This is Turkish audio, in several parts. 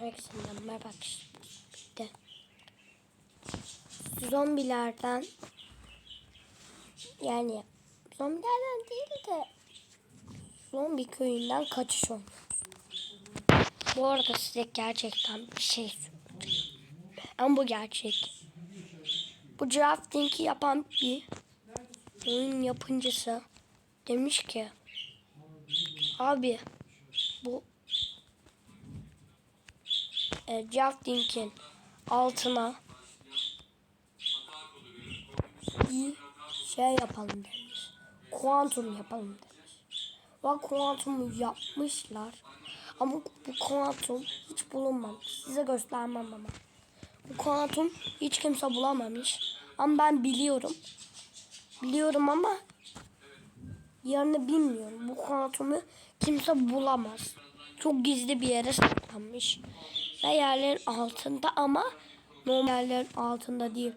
Herkesten merhaba işte. Zombilerden yani zombilerden değil de zombi köyünden kaçış oynuyoruz. Bu arada size gerçekten bir şey söyleyeyim. Ama bu gerçek. Bu drafting'i yapan bir oyun yapımcısı demiş ki abi bu e, drafting'in altına bir şey yapalım demiş. Kuantum yapalım demiş. Ve kuantumu yapmışlar. Ama bu kuantum hiç bulunmamış. Size göstermem ama. Bu kuantum hiç kimse bulamamış. Ama ben biliyorum. Biliyorum ama yerini bilmiyorum. Bu kuantumu kimse bulamaz. Çok gizli bir yere saklanmış. Ve yerlerin altında ama normal yerlerin altında değil.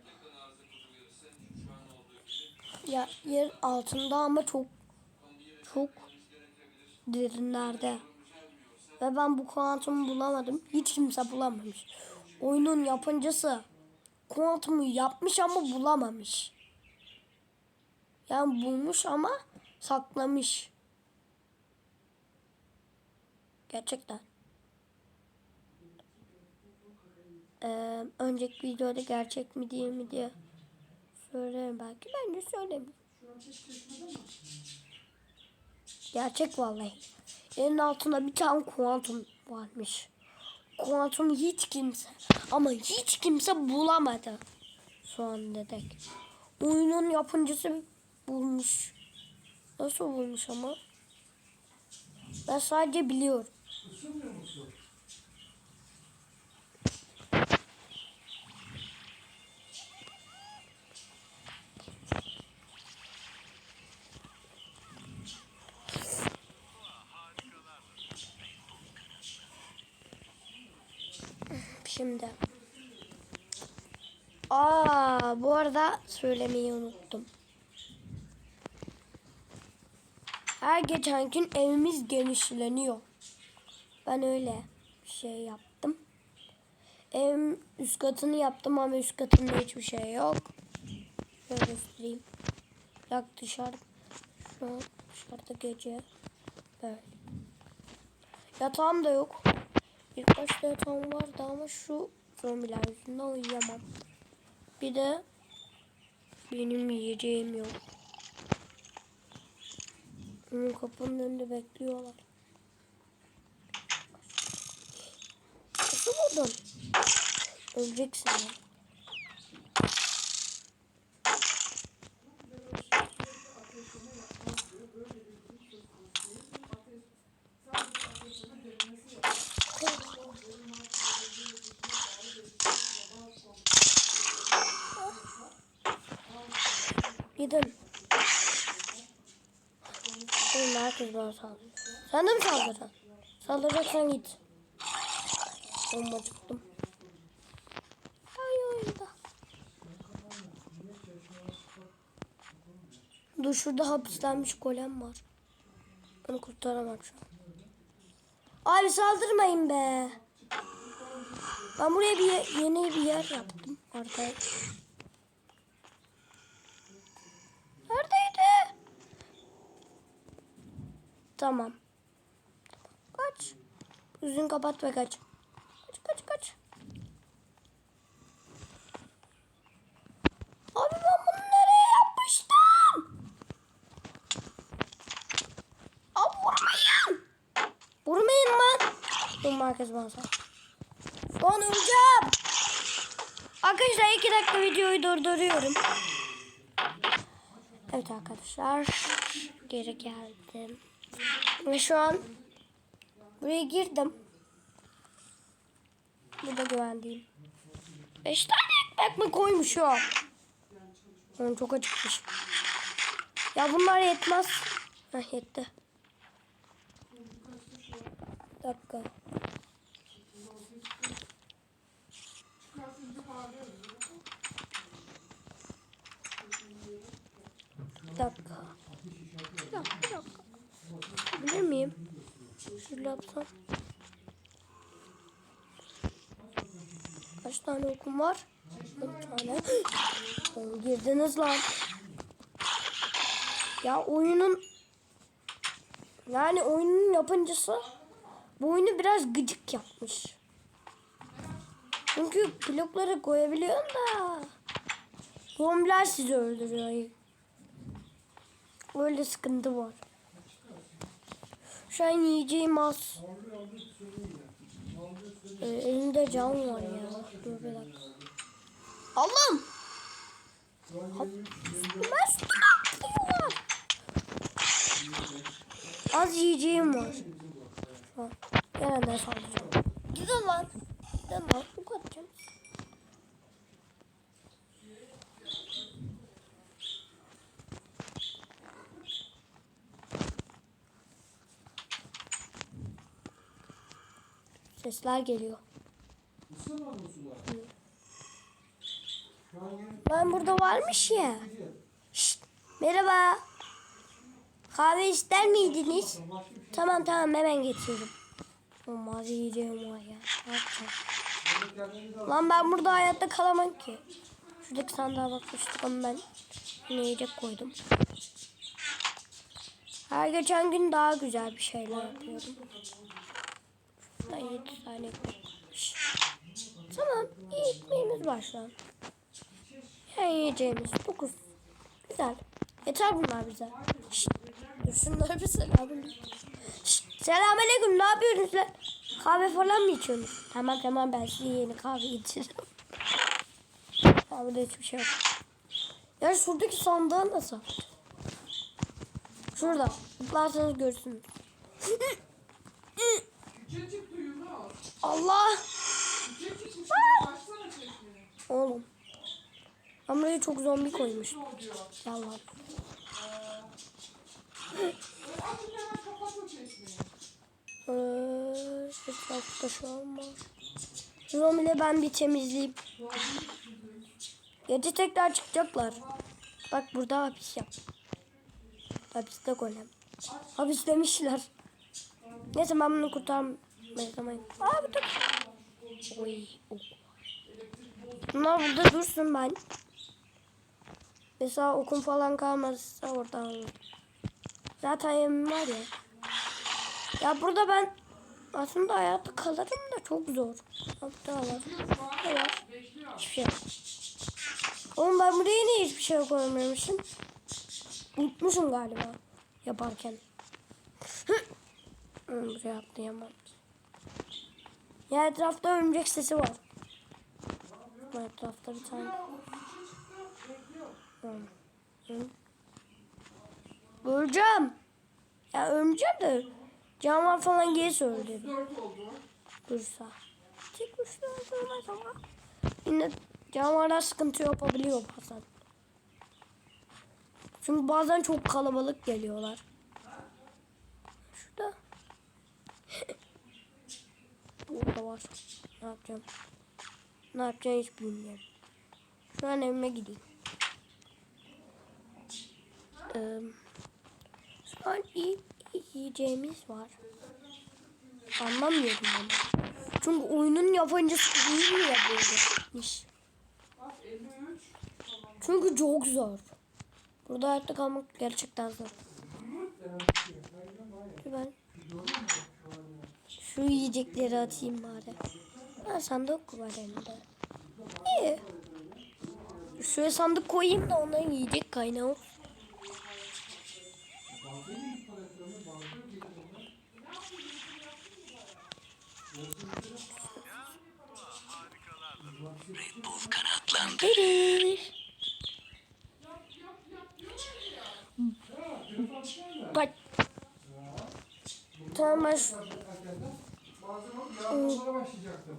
Ya yer altında ama çok çok derinlerde. Ve ben bu kuantumu bulamadım. Hiç kimse bulamamış. Oyunun yapımcısı kuantumu yapmış ama bulamamış. Yani bulmuş ama saklamış. Gerçekten. Ee, önceki videoda gerçek mi değil mi diye söylerim belki. Ben de söylemeyeyim. Gerçek vallahi. Yerin altında bir tane kuantum varmış. Kuantum hiç kimse ama hiç kimse bulamadı. An dedek. Oyunun yapımcısı bulmuş. Nasıl bulmuş ama? Ben sadece biliyorum. Şimdi. Aa, bu arada söylemeyi unuttum. Her geçen gün evimiz genişleniyor. Ben öyle bir şey yaptım. Evim üst katını yaptım ama üst katında hiçbir şey yok. Şöyle göstereyim. Yak dışarı. Şu an dışarıda gece. Böyle. Yatağım da yok. Birkaç da yatağım vardı ama şu zombiler yüzünden uyuyamam. Bir de benim yiyeceğim yok. Onun kapının önünde bekliyorlar. Nasıl buldun? Öleceksin ya. Gidin. Oğlum herkes bana saldırıyor. Sen de mi saldıracaksın? Saldıracaksan git. Bomba çıktım. Ay oyunda. Dur şurada hapislenmiş golem var. Onu kurtaramam şu an. Abi saldırmayın be. Ben buraya bir ye- yeni bir yer yaptım. Ortaya. Tamam. Kaç. Yüzünü kapat ve kaç. Kaç kaç kaç. Abi ben bunu nereye yapmıştım? Abi vurmayın. Vurmayın lan. Bu merkez bana an öleceğim. Arkadaşlar iki dakika videoyu durduruyorum. Evet arkadaşlar. Geri geldim. Ve şu an buraya girdim. Burada güvendeyim. Beş tane ekmek mi koymuşum? Ben çok acıkmışım. Ya bunlar yetmez. Heh yetti. Bir dakika. Bir dakika. Bir dakika, bir dakika. Bilir miyim? Şöyle yapsam. Kaç tane okum var? 10 tane. Girdiniz lan. Ya oyunun yani oyunun yapımcısı bu oyunu biraz gıcık yapmış. Çünkü blokları koyabiliyorsun da zombiler sizi öldürüyor. Öyle sıkıntı var. Şu an yiyeceğim az. Ee, elimde cam var ya. Dur bir dakika. Allah'ım! Az yiyeceğim var. Şu an. Genelde saldıracağım. Gidin lan. Gidin lan. Bu kaçacağım. Sesler geliyor. Ben burada varmış ya. Şşt, merhaba. Kahve ister miydiniz? Tamam tamam hemen getiririm. Olmaz yiyeceğim var ya. Yapacağım? Lan ben burada hayatta kalamam ki. Şuradaki sandığa bakmıştık ama ben yine yiyecek koydum. Her geçen gün daha güzel bir şeyler yapıyorum. Ben 7 tane ekmek. Tamam iyi ekmeğimiz an. Yani yiyeceğimiz 9. Güzel. Yeter bunlar bize. Şşt. Dur şunlara bir selam. Selamünaleyküm. Ne yapıyorsunuz lan? Kahve falan mı içiyorsunuz? Tamam tamam ben size yeni kahve içeceğim. Ya burada hiçbir şey yok. Ya şuradaki sandığı nasıl? Şurada. Tıklarsanız görürsünüz. Düğümü al. Allah. Baksana çekmeye. Oğlum. Ben buraya çok zombi koymuştum. Oluyor. Yalan. Azıcık hemen kapat o çekmeyi. Ee, etrafta şu an var. Zombiyle ben bir temizleyeyim. Gece tekrar çıkacaklar. Bak burada hapis yap. Hapiste golem. Hapis demişler. Neyse ben bunu kurtarmayı Aa bu da... Oy. Bunlar burada dursun ben. Mesela okum falan kalmazsa oradan alırım. Zaten yemim var ya. Ya burada ben aslında hayatta kalırım da çok zor. Hatta. Ne var? Hiçbir şey yok. Oğlum ben buraya niye hiçbir şey koymamışım? Unutmuşum galiba yaparken. Buraya atlayamam. Ya etrafta örümcek sesi var. Bu etrafta bir tane. Öleceğim. Ya öleceğim de canavar falan. Dört oldu. Dursa. Tek başına öldürmez ama. Yine canavarlar sıkıntı yapabiliyor bazen. Çünkü bazen çok kalabalık geliyorlar. Şurada. Burada var. Ne yapacağım? Ne yapacağım hiç bilmiyorum. Şu an evime gideyim. Ee, şu an iyi, iyi yiyeceğimiz var. Anlamıyorum ben. Çünkü oyunun yapımcısı değil mi ya 53. Çünkü çok zor. Burada hayatta kalmak gerçekten zor. Ben şu yiyecekleri atayım bari. Ha, sandık var elimde. İyi. Şuraya sandık koyayım da onların yiyecek kaynağı olsun. Kanatlandırır. Bak. Tamam şu- Yağmurlara başlayacaktım.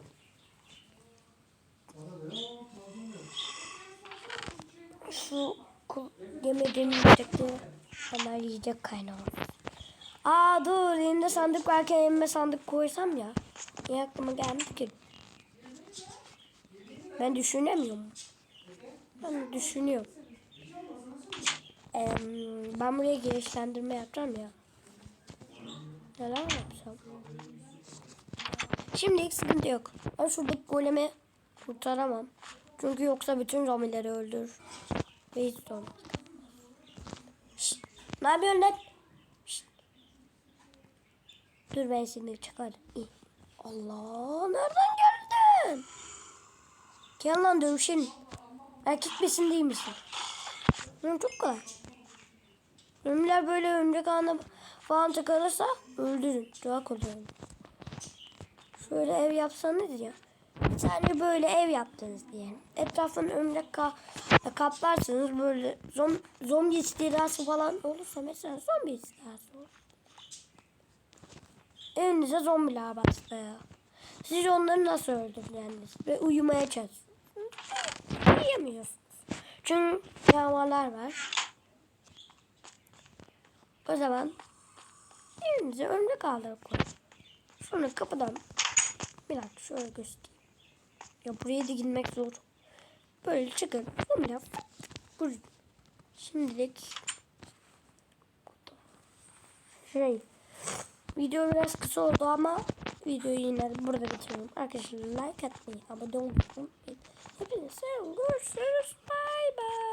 Şu yemediğim yiyecekleri hemen yiyecek kaynağı. Aa dur elimde sandık varken elime sandık koysam ya. Niye aklıma gelmedi ki? Ben düşünemiyorum. Ben düşünüyorum. Em, ben buraya girişlendirme yapacağım ya. Neler yapsam? Şimdi sıkıntı yok. Ben şuradaki golemi Kurtaramam. Çünkü yoksa bütün zombileri öldürür. Ve hiç ne yapıyorsun lan? Dur ben seni çıkarım. İyi. Allah nereden geldin? Gel lan dövüşelim. Erkek misin değil misin? Benim çok kolay. Ölümler böyle örümcek ağına falan tıkanırsa öldürün. Çok kolay. Şöyle ev yapsanız ya. Sadece böyle ev yaptınız diyelim. Etrafını örümcek ka kaplarsınız böyle zom zombi istilası falan olursa mesela zombi istilası olur. Evinize zombiler bastı. Siz onları nasıl öldüreceksiniz? Ve uyumaya çalışıyorsunuz. Uyuyamıyorsunuz. Çünkü yağmalar var. O zaman evinize örümcek kaldırıp koyun. Sonra kapıdan bir dakika şöyle göstereyim. Ya buraya da girmek zor. Böyle çıkın. Zombiler vurun. Şimdilik şey video biraz kısa oldu ama videoyu yine burada bitiriyorum. Arkadaşlar like atmayı, abone olmayı unutmayın. Hepinize görüşürüz. Bye.